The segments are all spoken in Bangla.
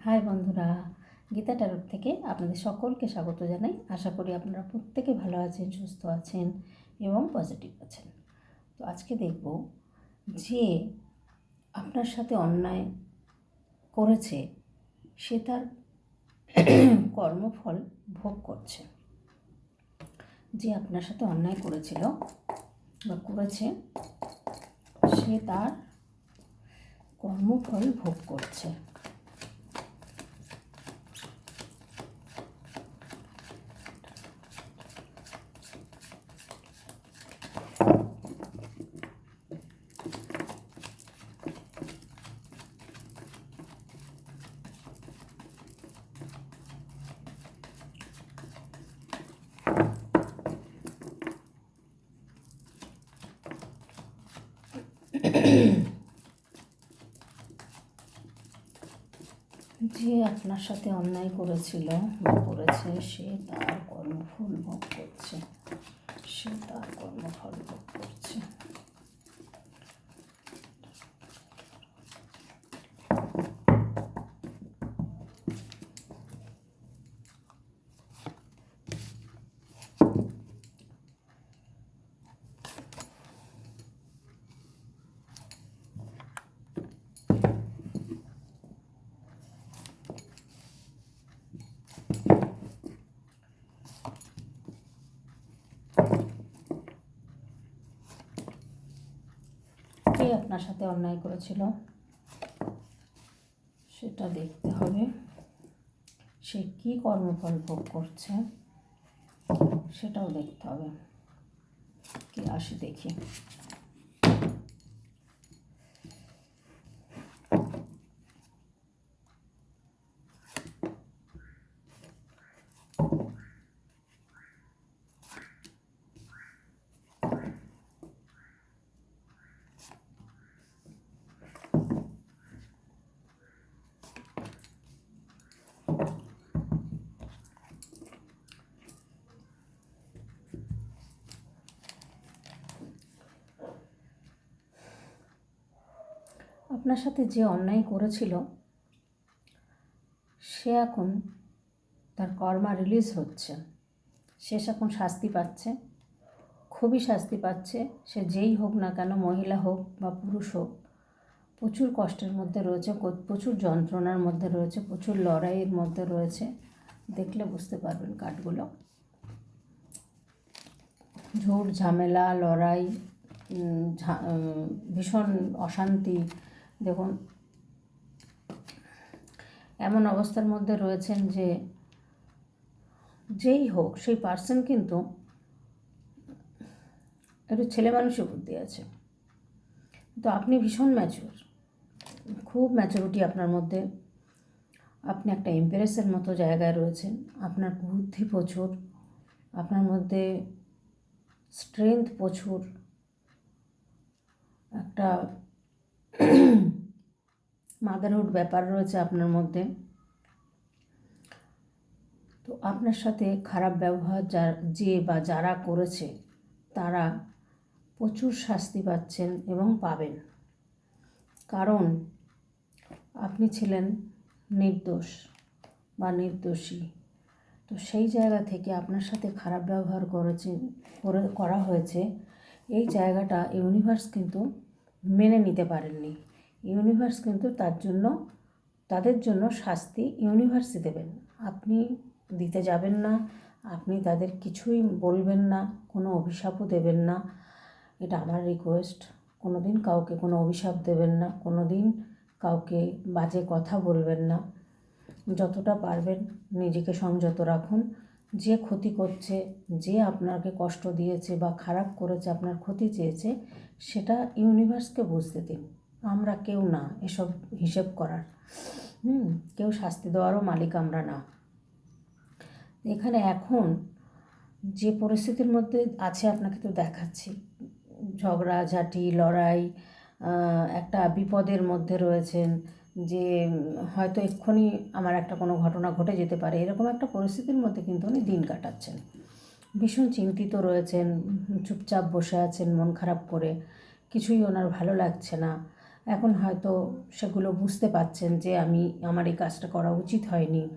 হাই বন্ধুরা, গীতা ট্যারোট থেকে আপনাদের সকলকে স্বাগত জানাই। আশা করি আপনারা প্রত্যেকে ভালো আছেন, সুস্থ আছেন এবং পজিটিভ আছেন। তো আজকে দেখব যে আপনার সাথে অন্যায় করেছে, সে তার কর্মফল ভোগ করছে। যে আপনার সাথে অন্যায় করেছিল বা করেছে, সে তার কর্মফল ভোগ করছে। যে আপনার সাথে অন্যায় করেছিল করেছে, সে তার কর্মফল ভোগ করছে। সে তার কর্মফল ভোগ করছে। আপনার সাথে অন্যায় করেছিল। সেটা দেখতে হবে। সে কী কর্মফল ভোগ করছে, সেটাও দেখতে হবে। কি আসি দেখি। আপনার সাথে যে অন্যায় করেছিল, সে এখন তার কর্মা রিলিজ হচ্ছে। সে এখন শাস্তি পাচ্ছে, খুবই শাস্তি পাচ্ছে। সে যেই হোক না কেন, মহিলা হোক বা পুরুষ হোক, প্রচুর কষ্টের মধ্যে রয়েছে প্রচুর যন্ত্রণার মধ্যে রয়েছে, প্রচুর লড়াইয়ের মধ্যে রয়েছে। দেখলে বুঝতে পারবেন কাঠগুলো। ঝুট ঝামেলা, লড়াই ভীষণ অশান্তি দেখুন, এমন অবস্থার মধ্যে রয়েছেন যে, যেই হোক, সেই পার্সন কিন্তু একটু ছেলে মানুষের বুদ্ধি আছে। তো আপনি ভীষণ ম্যাচিওর খুব ম্যাচুরিটি আপনার মধ্যে। আপনি একটা এম্পারেসের মতো জায়গায় রয়েছেন, আপনার বুদ্ধি প্রচুর, আপনার মধ্যে স্ট্রেংথ প্রচুর। একটা মাদারহুড ব্যাপার রয়েছে আপনার মধ্যে। তো আপনার সাথে খারাপ ব্যবহার যা, যে বা যারা করেছে, তারা প্রচুর শাস্তি পাচ্ছেন এবং পাবেন। কারণ আপনি ছিলেন নির্দোষ বা নির্দোষী। তো সেই জায়গা থেকে আপনার সাথে খারাপ ব্যবহার করেছে, করে, করা হয়েছে। এই জায়গাটা, ইউনিভার্স কিন্তু মেনে নিতে পারেননি। ইউনিভার্স কিন্তু তার জন্য, তাদের জন্য শাস্তি ইউনিভার্সই দেবেন। আপনি দিতে যাবেন না, আপনি তাদের কিছুই বলবেন না, কোনো অভিশাপও দেবেন না। এটা আমার রিকোয়েস্ট কোনো দিন কাউকে কোনো অভিশাপ দেবেন না কোনো দিন কাউকে বাজে কথা বলবেন না। যতটা পারবেন নিজেকে সংযত রাখুন। যে ক্ষতি করছে, যে আপনাকে কষ্ট দিয়েছে বা খারাপ করেছে, আপনার ক্ষতি চেয়েছে, সেটা ইউনিভার্সকে বুঝতে দিন। আমরা কেউ না এসব হিসেব করার। হুম, কেউ শাস্তি দেওয়ারও মালিক আমরা না। এখানে এখন যে পরিস্থিতির মধ্যে আছে আপনাকে তো দেখাচ্ছি। ঝগড়াঝাটি, লড়াই একটা বিপদের মধ্যে রয়েছেন। যে, হয়তো এক্ষুনি আমার একটা কোনো ঘটনা ঘটে যেতে পারে, এরকম একটা পরিস্থিতির মধ্যে কিন্তু উনি দিন কাটাচ্ছেন। ভীষণ চিন্তিত রয়েছেন, চুপচাপ বসে আছেন মন খারাপ করে, কিছুই ওনার ভালো লাগছে না। এখন হয়তো সেগুলো বুঝতে পাচ্ছেন যে, আমি, আমার এই কাজটা করা উচিত হয়নি,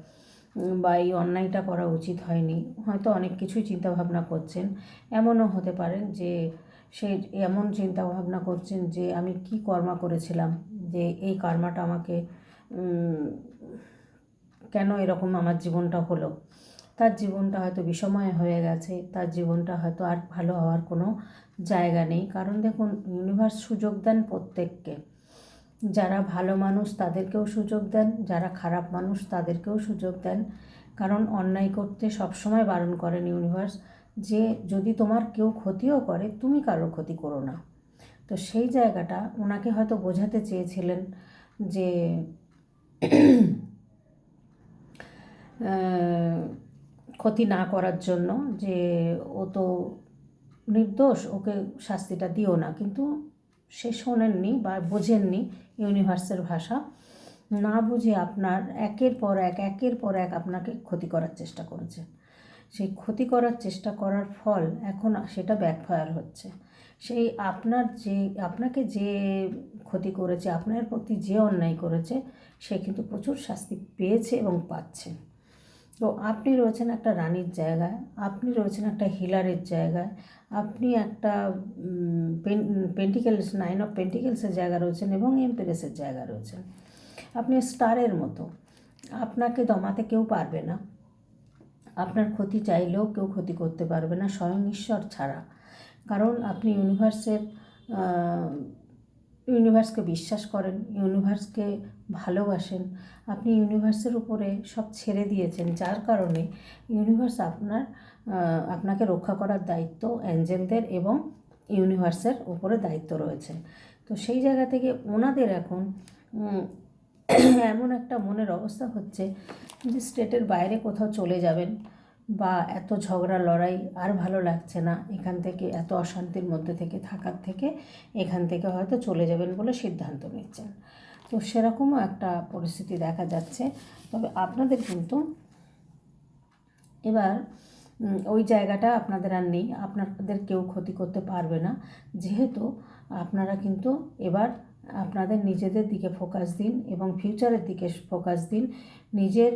বা এই অন্যায়টা করা উচিত হয়নি। হয়তো অনেক কিছুই চিন্তাভাবনা করছেন। এমনও হতে পারেন যে, সে এমন চিন্তাভাবনা করছেন যে, আমি কি কর্মা করেছিলাম যে এই কর্মাটা আমাকে কেন এরকম আমার জীবনটা হলো? তার জীবনটা হয়তো বিষময় হয়ে গেছে, তার জীবনটা হয়তো আর ভালো হওয়ার কোনো জায়গা নেই। কারণ দেখুন ইউনিভার্স সুযোগ দেন প্রত্যেককে। যারা ভালো মানুষ তাদেরকেও সুযোগ দেন, যারা খারাপ মানুষ তাদেরকেও সুযোগ দেন। কারণ অন্যায় করতে সবসময় বারণ করেন ইউনিভার্স যে যদি তোমার কেউ ক্ষতিও করে, তুমি কারোর ক্ষতি করো না। তো সেই জায়গাটা ওনাকে হয়তো বোঝাতে চেয়েছিলেন যে ক্ষতি না করার জন্য যে ও তো নির্দোষ, ওকে শাস্তিটা দিও না। কিন্তু সে শোনেননি বা বোঝেননি ইউনিভার্সের ভাষা। না বুঝে আপনার একের পর এক, একের পর এক আপনাকে ক্ষতি করার চেষ্টা করেছে। সেই ক্ষতি করার চেষ্টা করার ফল এখন সেটা ব্যাকফায়ার হচ্ছে। সেই আপনার যে, আপনাকে যে ক্ষতি করেছে, আপনার প্রতি যে অন্যায় করেছে, সে কিন্তু প্রচুর শাস্তি পেয়েছে এবং পাচ্ছে। তো আপনি রয়েছেন একটা রানীর জায়গায়, আপনি রয়েছেন একটা হিলারের জায়গায়, আপনি একটা পেন্টিকেলস, নাইন অফ পেন্টিকেলসের জায়গা রয়েছেন এবং এমপ্রেসের জায়গা রয়েছেন। আপনি স্টারের মতো, আপনাকে দমাতে কেউ পারবে না। আপনার ক্ষতি চাইলেও কেউ ক্ষতি করতে পারবে না, স্বয়ং ঈশ্বর ছাড়া। কারণ আপনি ইউনিভার্সের ইউনিভার্সকে বিশ্বাস করেন ইউনিভার্সকে ভালোবাসেন। আপনি ইউনিভার্সের উপরে সব ছেড়ে দিয়েছেন, যার কারণে ইউনিভার্স আপনার আপনাকে রক্ষা করার দায়িত্ব অ্যাঞ্জেলদের এবং ইউনিভার্সের উপরে দায়িত্ব রয়েছে। তো সেই জায়গা থেকে ওনাদের এখন এমন একটা মনের অবস্থা হচ্ছে যে স্টেটের বাইরে কোথাও চলে যাবেন। বা এত ঝগড়া, লড়াই আর ভালো লাগছে না। এখান থেকে এত অশান্তির মধ্যে থেকে থাকার থেকে এখান থেকে হয়তো চলে যাবেন বলে সিদ্ধান্ত নিচ্ছেন। তো সেরকমও একটা পরিস্থিতি দেখা যাচ্ছে। তবে আপনাদের কিন্তু এবার ওই জায়গাটা আপনাদের আর নেই। আপনাদের কেউ ক্ষতি করতে পারবে না। যেহেতু আপনারা কিন্তু এবার আপনাদের নিজেদের দিকে ফোকাস দিন এবং ফিউচারের দিকে ফোকাস দিন, নিজের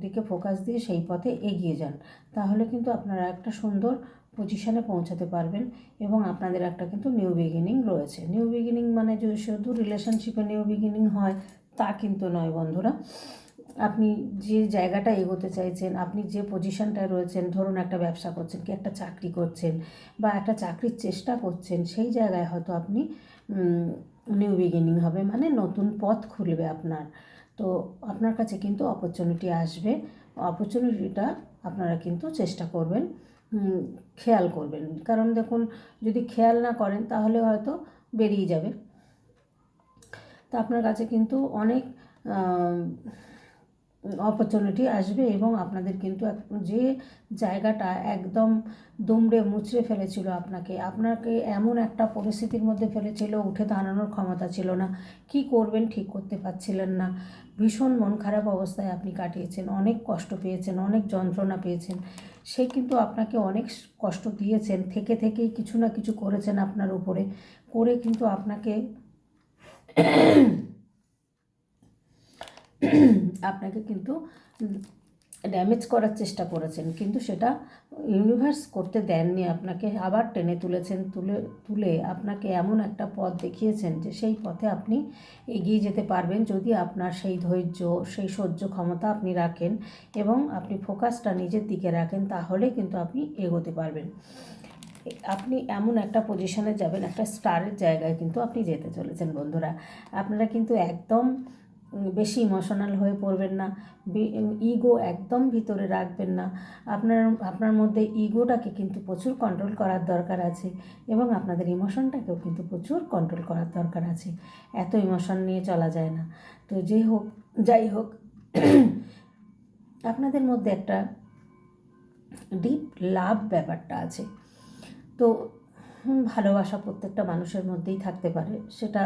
দিকে ফোকাস দিয়ে সেই পথে এগিয়ে যান। তাহলে কিন্তু আপনারা একটা সুন্দর পজিশনে পৌঁছাতে পারবেন এবং আপনাদের একটা কিন্তু নিউ বিগিনিং রয়েছে। নিউ বিগিনিং মানে যদি শুধু রিলেশনশিপে নিউ বিগিনিং হয়, তা কিন্তু নয় বন্ধুরা। আপনি যে জায়গাটা এগোতে চাইছেন, আপনি যে পজিশনটায় রয়েছেন, ধরুন একটা ব্যবসা করছেন, কি একটা চাকরি করছেন বা একটা চাকরির চেষ্টা করছেন, সেই জায়গায় হয়তো আপনি নিউ বিগিনিং হবে মানে নতুন পথ খুলবে আপনার। তো আপনার কাছে কিন্তু অপরচুনিটি আসবে। অপরচুনিটিটা আপনারা কিন্তু চেষ্টা করবেন খেয়াল করবেন। কারণ দেখুন, যদি খেয়াল না করেন, তাহলে হয়তো বেরিয়ে যাবে। তা আপনার কাছে কিন্তু অনেক অপরচুনিটি আসবে এবং আপনাদের কিন্তু যে জায়গাটা একদম দুমড়ে মুচড়ে ফেলেছিল আপনাকে আপনাকে এমন একটা পরিস্থিতির মধ্যে ফেলেছিল, উঠে দাঁড়ানোর ক্ষমতা ছিল না। কি করবেন ঠিক করতে পারছিলেন না। ভীষণ মন খারাপ অবস্থায় আপনি কাটিয়েছেন, অনেক কষ্ট পেয়েছেন, অনেক যন্ত্রণা পেয়েছেন। সে কিন্তু আপনাকে অনেক কষ্ট দিয়েছেন, থেকে থেকেই কিছু না কিছু করেছেন আপনার উপরে। করে কিন্তু আপনাকে আপনাকে কিন্তু ড্যামেজ করার চেষ্টা করেছেন, কিন্তু সেটা ইউনিভার্স করতে দেননি আপনাকে, আবার টেনে তুলেছেন, তুলে তুলে আপনাকে এমন একটা পথ দেখিয়েছেন যে সেই পথে আপনি এগিয়ে যেতে পারবেন যদি আপনার সেই ধৈর্য, সেই সহ্য ক্ষমতা আপনি রাখেন এবং আপনি ফোকাসটা নিজের দিকে রাখেন, তাহলে কিন্তু আপনি এগোতে পারবেন। আপনি এমন একটা পজিশনে যাবেন, একটা স্টারের জায়গায় কিন্তু আপনি যেতে চলেছেন বন্ধুরা। আপনারা কিন্তু একদম বেশি ইমোশনাল হয়ে পড়বেন না। ইগো একদম ভিতরে রাখবেন না। আপনার আপনার মধ্যে ইগোটাকে কিন্তু প্রচুর কন্ট্রোল করার দরকার আছে এবং আপনাদের ইমোশনটাকেও কিন্তু প্রচুর কন্ট্রোল করার দরকার আছে। এত ইমোশন নিয়ে চলা যায় না। তো যে হোক, যাই হোক, আপনাদের মধ্যে একটা ডিপ লাভ ব্যাপারটা আছে। তো ভালোবাসা প্রত্যেকটা মানুষের মধ্যেই থাকতে পারে, সেটা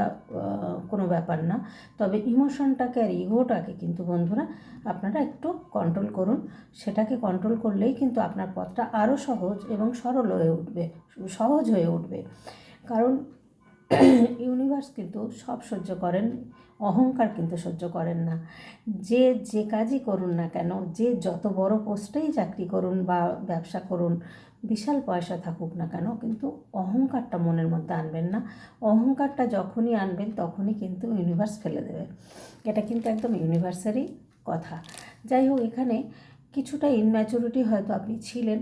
কোনো ব্যাপার না। তবে ইমোশনটাকে আর ইগোটাকে কিন্তু বন্ধুরা আপনারা একটু কন্ট্রোল করুন। সেটাকে কন্ট্রোল করলেই কিন্তু আপনার পথটা আরও সহজ এবং সরল হয়ে উঠবে, সহজ হয়ে উঠবে। কারণ ইউনিভার্স কিন্তু সব সহ্য করেন, অহংকার কিন্তু সহ্য করেন না। যে যে কাজই করুন না কেন, যে যত বড় পোস্টেই চাকরি করুন বা ব্যবসা করুন বিশাল পয়সা থাকুক না কেন, কিন্তু অহংকারটা মনের মধ্যে আনবেন না। অহংকারটা যখনই আনবেন, তখনই কিন্তু ইউনিভার্স ফেলে দেবে। এটা কিন্তু একদম ইউনিভার্সেরই কথা। যাই হোক, এখানে কিছুটা ইনম্যাচুরিটি হয়তো আপনি ছিলেন,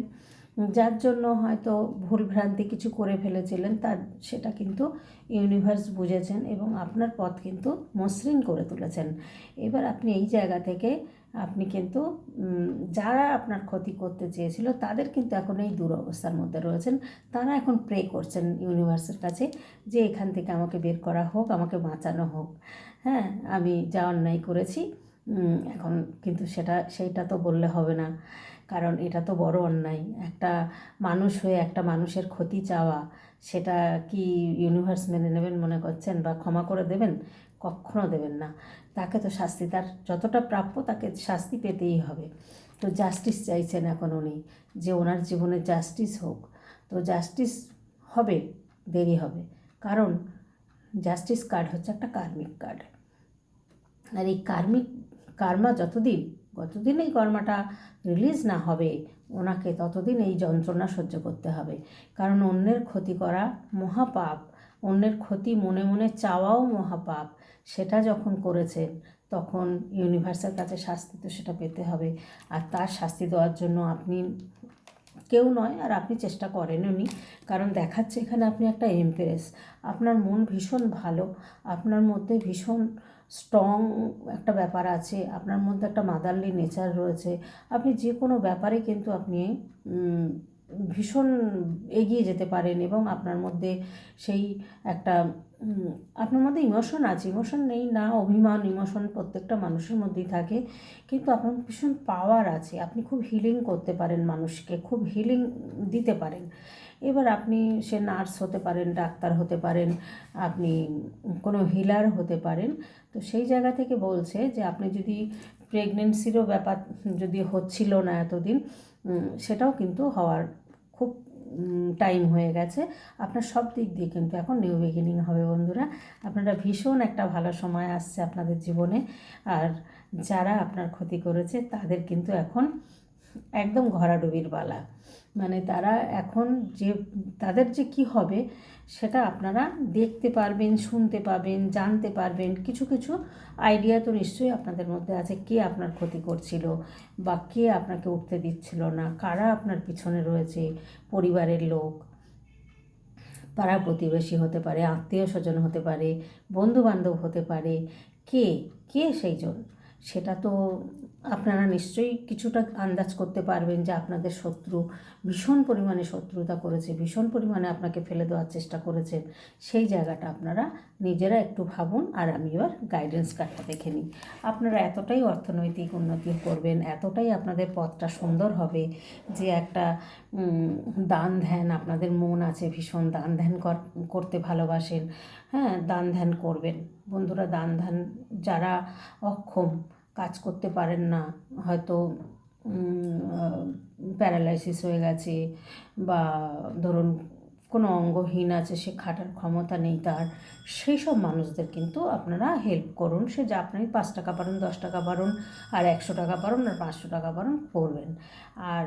যার জন্য হয়তো ভুলভ্রান্তি কিছু করে ফেলেছিলেন, তার সেটা কিন্তু ইউনিভার্স বুঝেছেন এবং আপনার পথ কিন্তু মসৃণ করে তুলেছেন। এবার আপনি এই জায়গা থেকে আপনি কিন্তু যারা আপনার ক্ষতি করতে চেয়েছিল, তাদের কিন্তু এখন এই দুরবস্থার মধ্যে রয়েছেন। তারা এখন প্রে করছেন ইউনিভার্সের কাছে যে এখান থেকে আমাকে বের করা হোক, আমাকে বাঁচানো হোক। হ্যাঁ আমি যা অন্যায় করেছি এখন কিন্তু সেটা, সেইটা তো বললে হবে না। কারণ এটা তো বড় অন্যায়। একটা মানুষ হয়ে একটা মানুষের ক্ষতি চাওয়া, সেটা কি ইউনিভার্স মেনে নেবেন মনে করছেন বা ক্ষমা করে দেবেন? কখনো দেবেন না। তাকে তো শাস্তি, তার যতটা প্রাপ্য তাকে শাস্তি পেতেই হবে। তো জাস্টিস চাইছেন এখন উনি যে ওনার জীবনে জাস্টিস হোক। তো জাস্টিস হবে, দেরি হবে। কারণ জাস্টিস কার্ড হচ্ছে একটা কার্মিক কার্ড আর এই কার্মিক কার্মা যতদিন যতদিন এই কর্মাটা রিলিজ না হবে, ওনাকে ততদিন এই যন্ত্রণা সহ্য করতে হবে। কারণ অন্যের ক্ষতি করা মহাপাপ। অন্যের ক্ষতি মনে মনে চাওয়াও মহাপাপ। সেটা যখন করেছেন তখন ইউনিভার্সের কাছে শাস্তি তো সেটা পেতে হবে। আর তার শাস্তি দেওয়ার জন্য আপনি কেউ নয়, আর আপনি চেষ্টা করেন উনি। কারণ দেখাচ্ছে এখানে আপনি একটা এমপ্রেস আপনার মন ভীষণ ভালো, আপনার মধ্যে ভীষণ স্ট্রং একটা ব্যাপার আছে, আপনার মধ্যে একটা মাদারলি নেচার রয়েছে। আপনি যে কোনো ব্যাপারে কিন্তু আপনি ভীষণ এগিয়ে যেতে পারেন এবং আপনার মধ্যে সেই একটা আপনার মধ্যে ইমোশন আছে। ইমোশন নেই না, অভিমান ইমোশন প্রত্যেকটা মানুষের মধ্যেই থাকে। কিন্তু আপনার ভীষণ পাওয়ার আছে। আপনি খুব হিলিং করতে পারেন মানুষকে, খুব হিলিং দিতে পারেন। এবার আপনি, সে নার্স হতে পারেন, ডাক্তার হতে পারেন, আপনি কোনো হিলার হতে পারেন। তো সেই জায়গা থেকে বলছে যে, আপনি যদি প্রেগনেন্সিরও ব্যাপার যদি হচ্ছিল না এতদিন সেটাও কিন্তু হওয়ার টাইম হয়ে গেছে। আপনার সব দিক দিয়ে কিন্তু এখন নিউ বিগিনিং হবে বন্ধুরা। আপনারা ভীষণ একটা ভালো সময় আসছে আপনাদের জীবনে। আর যারা আপনার ক্ষতি করেছে, তাদের কিন্তু এখন একদম ঘরাডুবির বালা মানে তারা এখন যে, তাদের যে কি হবে সেটা আপনারা দেখতে পারবেন, শুনতে পাবেন জানতে পারবেন। কিছু কিছু আইডিয়া তো নিশ্চয়ই আপনাদের মধ্যে আছে কে আপনার ক্ষতি করছিল বা কে আপনাকে উঠতে দিচ্ছিল না, কারা আপনার পিছনে রয়েছে, পরিবারের লোক। পাড়া প্রতিবেশী হতে পারে, আত্মীয় স্বজন হতে পারে বন্ধু বান্ধব হতে পারে, কে কে সেই জন? সেটা তো আপনারা নিশ্চয়ই কিছুটা আন্দাজ করতে পারবেন যে আপনাদের শত্রু ভীষণ পরিমাণে শত্রুতা করেছে, ভীষণ পরিমাণে আপনাকে ফেলে দেওয়ার চেষ্টা করেছেন সেই জায়গাটা আপনারা নিজেরা একটু ভাবুন আর আমি এবার গাইডেন্স কার্ডটা দেখে নিই। আপনারা এতটাই অর্থনৈতিক উন্নতি করবেন, এতটাই আপনাদের পথটা সুন্দর হবে যে একটা দান ধ্যান আপনাদের মন আছে ভীষণ, দান ধ্যান কর- করতে ভালোবাসেন। হ্যাঁ দান ধ্যান করবেন। বন্ধুরা, দান ধ্যান যারা অক্ষম কাজ করতে পারেন না। হয়তো প্যারালাইসিস হয়ে গেছে বা ধরুন কোনো অঙ্গহীন আছে, সে খাটার ক্ষমতা নেই তার, সেই সব মানুষদের কিন্তু আপনারা হেল্প করুন। সে যা আপনি পাঁচ টাকা পারেন, দশ টাকা পারুন আর একশো টাকা পারুন আর পাঁচশো টাকা পারুন করবেন। আর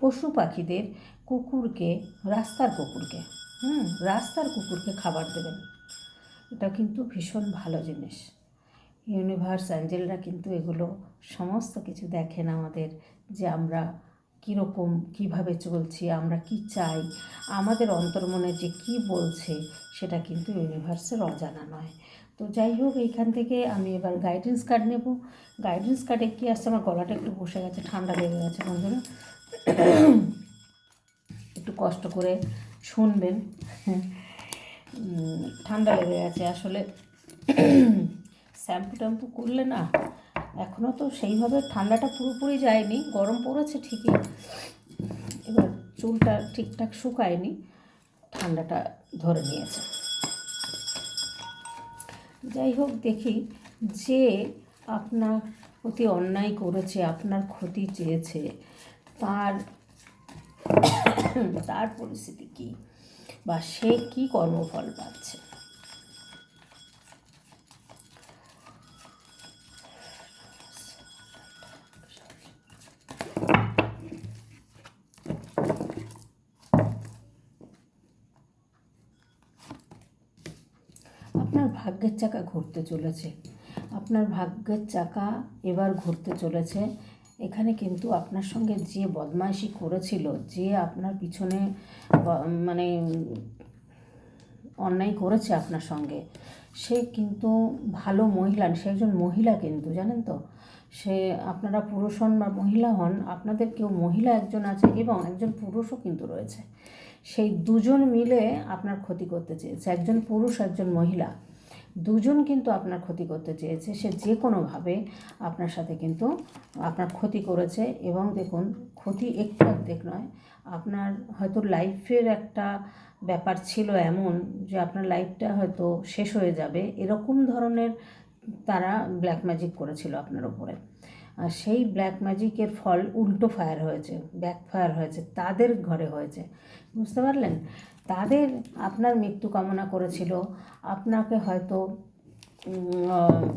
পশু পাখিদের কুকুরকে, রাস্তার কুকুরকে, হুম, রাস্তার কুকুরকে খাবার দেবেন। এটা কিন্তু ভীষণ ভালো জিনিস। ইউনিভার্স, অ্যাঞ্জেলরা কিন্তু এগুলো সমস্ত কিছু দেখেন আমাদের যে আমরা কীরকম, কীভাবে চলছি, আমরা কি চাই। আমাদের অন্তর্মনে যে কি বলছে, সেটা কিন্তু ইউনিভার্সের অজানা নয়। তো যাই হোক, এইখান থেকে আমি এবার গাইডেন্স কার্ড নেব। গাইডেন্স কার্ডে কী আসছে? আমার গলাটা একটু বসে গেছে, ঠান্ডা লেগে গেছে বন্ধুরা। একটু কষ্ট করে শুনবেন। ঠান্ডা লেগে গেছে। আসলে শ্যাম্পু ট্যাম্পু করলে না এখনও তো সেইভাবে ঠান্ডাটা পুরোপুরি যায়নি, গরম পড়েছে ঠিকই। এবার চুলটা ঠিকঠাক শুকায়নি, ঠান্ডাটা ধরে নিয়েছে। যাই হোক, দেখি যে আপনার প্রতি অন্যায় করেছে, আপনার ক্ষতি চেয়েছে, তার তার পরিস্থিতি কী? বা সে কী কর্মফল পাচ্ছে? আপনার ভাগ্যের চাকা ঘুরতে চলেছে। আপনার ভাগ্যের চাকা এবার ঘুরতে চলেছে। এখানে কিন্তু আপনার সঙ্গে যে বদমাইশি করেছিল, যে আপনার পিছনে মানে অন্যায় করেছে আপনার সঙ্গে, সে কিন্তু ভালো মহিলা সে একজন মহিলা কিন্তু, জানেন তো? সে আপনারা পুরুষ হন বা মহিলা হন, আপনাদের কেউ মহিলা একজন আছে এবং একজন পুরুষও কিন্তু রয়েছে। সেই দুজন মিলে আপনার ক্ষতি করতে চেয়েছে, একজন পুরুষ, একজন মহিলা। দুজন কিন্তু আপনার ক্ষতি করতে চেয়েছে, সে যে কোনোভাবে আপনার সাথে কিন্তু আপনার ক্ষতি করেছে এবং দেখুন, ক্ষতি একটু অর্ধেক নয়। আপনার হয়তো লাইফের একটা ব্যাপার ছিল এমন যে আপনার লাইফটা হয়তো শেষ হয়ে যাবে, এরকম ধরনের তারা ব্ল্যাক ম্যাজিক করেছিল আপনার ওপরে আর সেই ব্ল্যাক ম্যাজিকের ফল উল্টো ফায়ার হয়েছে ব্যাক ফায়ার হয়েছে, তাদের ঘরে হয়েছে। বুঝতে পারলেন? তাদের আপনার মৃত্যু কামনা করেছিল। আপনাকে হয়তো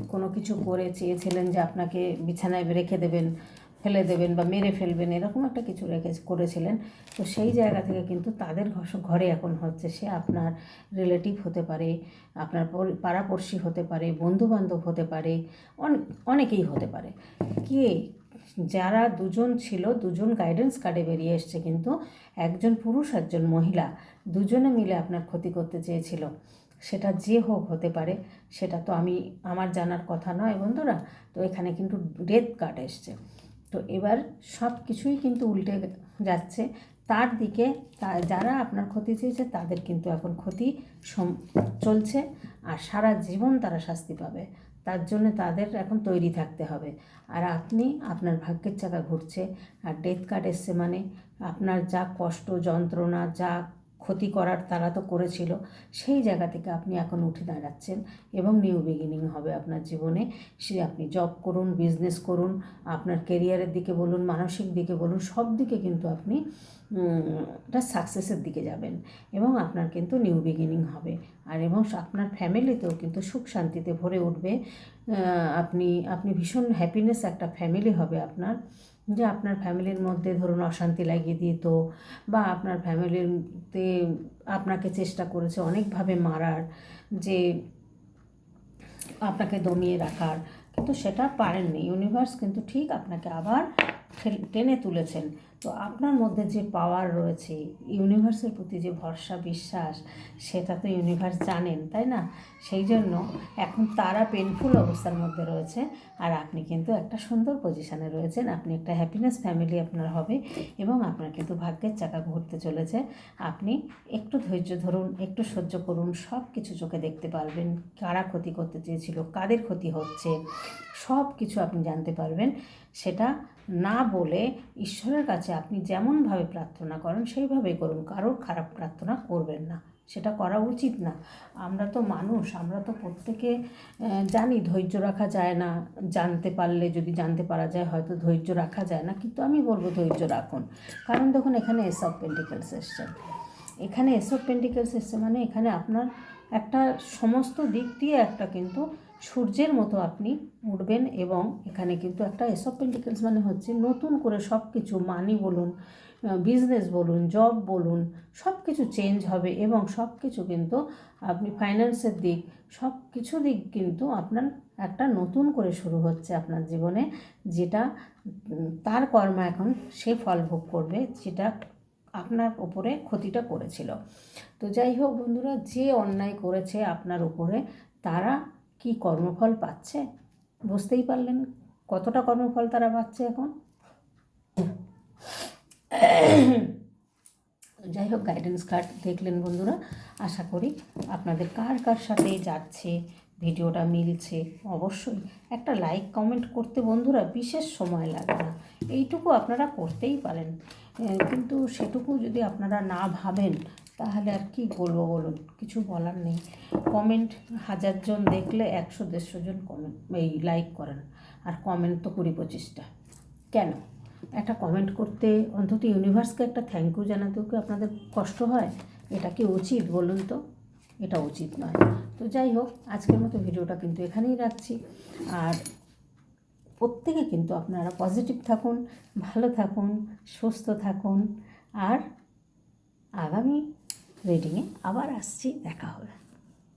কোনো কিছু করে চেয়েছিলেন যে আপনাকে বিছানায় রেখে দেবেন, ফেলে দেবেন বা মেরে ফেলবেন, এরকম একটা কিছু রেখে, করেছিলেন। তো সেই জায়গা থেকে কিন্তু তাদের ঘর- এখন হচ্ছে সে আপনার রিলেটিভ হতে পারে, আপনার পাড়াপড়শি হতে পারে, বন্ধুবান্ধব হতে পারে অনেক অনেকেই হতে পারে। কে? যারা দুজন ছিল, দুজন গাইডেন্স কার্ডে বেরিয়ে এসছে কিন্তু একজন পুরুষ, একজন মহিলা। দুজনে মিলে আপনার ক্ষতি করতে চেয়েছিল। সেটা যে হোক হতে পারে, সেটা তো আমি, আমার জানার কথা নয় বন্ধুরা। তো এখানে কিন্তু ডেথ কার্ড এসছে। তো এবার সব কিছুই কিন্তু উল্টে যাচ্ছে। তার দিকে যারা আপনার ক্ষতি চেয়েছে, তাদের কিন্তু এখন ক্ষতি চলছে। আর সারা জীবন তারা শাস্তি পাবে। তার জন্য তাদের এখন তৈরি থাকতে হবে। আর আপনি, আপনার ভাগ্যের চাকা ঘুরছে। আর ডেথ কার্ড এসছে মানে আপনার যা কষ্ট, যন্ত্রণা, যা ক্ষতি করার তারা তো করেছিল, সেই জায়গা থেকে আপনি এখন উঠে দাঁড়াচ্ছেন এবং নিউ বিগিনিং হবে আপনার জীবনে। সে আপনি জব করুন বিজনেস করুন, আপনার কেরিয়ারের দিকে বলুন, মানসিক দিকে বলুন, সব দিকে কিন্তু আপনি একটা সাকসেসের দিকে যাবেন এবং আপনার কিন্তু নিউ বিগিনিং হবে। আর এবং আপনার ফ্যামিলিতেও কিন্তু সুখ শান্তিতে ভরে উঠবে। আপনি আপনি ভীষণ হ্যাপিনেস একটা ফ্যামিলি হবে আপনার। যে আপনার ফ্যামিলির মধ্যে ধরুন অশান্তি লাগিয়ে দিত বা আপনার ফ্যামিলির ফ্যামিলিতে আপনাকে চেষ্টা করেছে অনেকভাবে মারার, যে আপনাকে দমিয়ে রাখার, কিন্তু সেটা পারেননি। ইউনিভার্স কিন্তু ঠিক আপনাকে আবার টেনে তুলেছেন। তো আপনার মধ্যে যে পাওয়ার রয়েছে ইউনিভার্সের প্রতি যে ভরসা, বিশ্বাস, সেটা তো ইউনিভার্স জানেন, তাই না? সেই জন্য এখন তারা পেনফুল অবস্থার মধ্যে রয়েছে আর আপনি কিন্তু একটা সুন্দর পজিশানে রয়েছেন। আপনি একটা হ্যাপিনেস ফ্যামিলি আপনার হবে এবং আপনার কিন্তু ভাগ্যের চাকা ঘুরতে চলেছে। আপনি একটু ধৈর্য ধরুন, একটু সহ্য করুন সব কিছু চোখে দেখতে পারবেন। কারা ক্ষতি করতে চেয়েছিল, কাদের ক্ষতি হচ্ছে সব কিছু আপনি জানতে পারবেন। সেটা না বলে ঈশ্বরের কাছে আপনি যেমনভাবে প্রার্থনা করেন সেইভাবেই করুন। কারোর খারাপ প্রার্থনা করবেন না। সেটা করা উচিত না। আমরা তো মানুষ, আমরা তো প্রত্যেকে জানি ধৈর্য রাখা যায় না। জানতে পারলে যদি জানতে পারা যায়, হয়তো ধৈর্য রাখা যায় না। কিন্তু আমি বলব ধৈর্য রাখুন। কারণ দেখুন, এখানে এসব পেন্টিকেলস এসছে। এখানে এসব পেন্টিকেলস এসছে মানে এখানে আপনার একটা সমস্ত দিক দিয়ে একটা কিন্তু সূর্যের মতো আপনি উঠবেন এবং এখানে কিন্তু একটা এসব পেন্টিকেলস মানে হচ্ছে নতুন করে সব কিছু মানি বলুন বিজনেস বলুন জব বলুন সব কিছু চেঞ্জ হবে এবং সব কিছু কিন্তু আপনি ফাইন্যান্সের দিক সব কিছু দিক কিন্তু আপনার একটা নতুন করে শুরু হচ্ছে আপনার জীবনে, যেটা তার কর্ম এখন সে ফল ভোগ করবে, যেটা আপনার ওপরে ক্ষতিটা করেছিল। তো যাই হোক বন্ধুরা, যে অন্যায় করেছে আপনার উপরে, তারা কি কর্মফল পাচ্ছে? বুঝতেই পারলেন কতটা কর্মফল তারা পাচ্ছে এখন? যাই হোক গাইডেন্স কার্ড দেখলেন বন্ধুরা। আশা করি আপনাদের কার কার সাথে যাচ্ছে, ভিডিওটা মিলছে, অবশ্যই একটা লাইক কমেন্ট করতে বন্ধুরা বিশেষ সময় লাগে না। এইটুকু আপনারা করতেই পারেন। কিন্তু সেটুকু যদি আপনারা না ভাবেন তাহলে আর কি বলব বলুন? কিছু বলার নেই। কমেন্ট হাজারজন দেখলে একশো, দেড়শো জন কমেন্ট এই লাইক করেন। আর কমেন্ট তো কুড়ি পঁচিশটা। কেন? একটা কমেন্ট করতে অন্তত ইউনিভার্সকে একটা থ্যাংক ইউ জানাতেও কি আপনাদের কষ্ট হয়? এটা কি উচিত বলুন তো? এটা উচিত নয়। তো যাই হোক, আজকের মতো ভিডিওটা কিন্তু এখানেই রাখছি। আর প্রত্যেকে কিন্তু আপনারা পজিটিভ থাকুন, ভালো থাকুন, সুস্থ থাকুন। আর আগামী রিডিংয়ে আবার আসছি দেখা হবে।